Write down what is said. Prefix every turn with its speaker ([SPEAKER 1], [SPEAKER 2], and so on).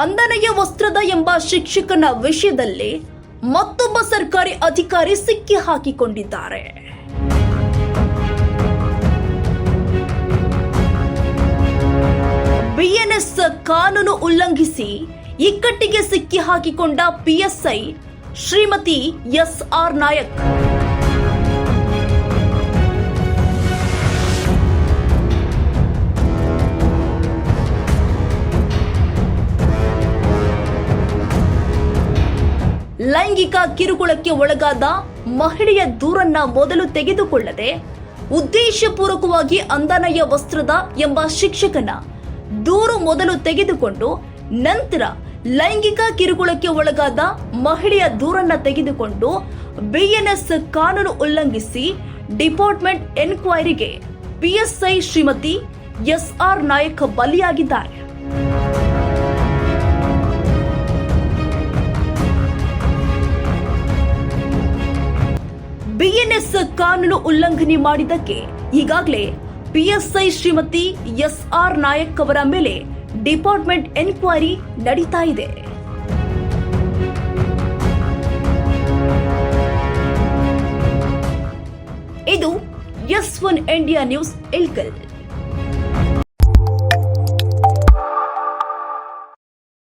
[SPEAKER 1] ಅಂದನೆಯ ವಸ್ತ್ರದ ಎಂಬ ಶಿಕ್ಷಕನ ವಿಷಯದಲ್ಲಿ ಮತ್ತೊಬ್ಬ ಸರ್ಕಾರಿ ಅಧಿಕಾರಿ ಸಿಕ್ಕಿ ಹಾಕಿಕೊಂಡಿದ್ದಾರೆ. ಬಿಎನ್ಎಸ್ ಕಾನೂನು ಉಲ್ಲಂಘಿಸಿ ಇಕ್ಕಟ್ಟಿಗೆ ಸಿಕ್ಕಿ ಹಾಕಿಕೊಂಡ PSI Shrimati S R Nayak. ಲೈಂಗಿಕ ಕಿರುಕುಳಕ್ಕೆ ಒಳಗಾದ ಮಹಿಳೆಯ ದೂರನ್ನ ಮೊದಲು ತೆಗೆದುಕೊಳ್ಳದೆ ಉದ್ದೇಶಪೂರ್ವಕವಾಗಿ ಅಂದನಯ ವಸ್ತ್ರದ ಎಂಬ ಶಿಕ್ಷಕನ ದೂರು ಮೊದಲು ತೆಗೆದುಕೊಂಡು ನಂತರ ಲೈಂಗಿಕ ಕಿರುಕುಳಕ್ಕೆ ಒಳಗಾದ ಮಹಿಳೆಯ ದೂರನ್ನ ತೆಗೆದುಕೊಂಡು ಬಿಎನ್ಎಸ್ ಕಾನೂನು ಉಲ್ಲಂಘಿಸಿ department ಎನ್ಕ್ವೈರಿಗೆ PSI Shrimati S R Nayak ಬಲಿಯಾಗಿದ್ದಾರೆ. ಬಿಎನ್ಎಸ್ ಕಾನೂನು ಉಲ್ಲಂಘನೆ ಮಾಡಿದ್ದಕ್ಕೆ ಈಗಾಗಲೇ ಪಿಎಸ್ಐ ಶ್ರೀಮತಿ ಎಸ್ಆರ್ ನಾಯಕ್ ಅವರ ಮೇಲೆ ಡಿಪಾರ್ಟ್ಮೆಂಟ್ ಎನ್ಕ್ವೈರಿ ನಡೀತಾ ಇದೆ. ಇದು S one India news Ilkal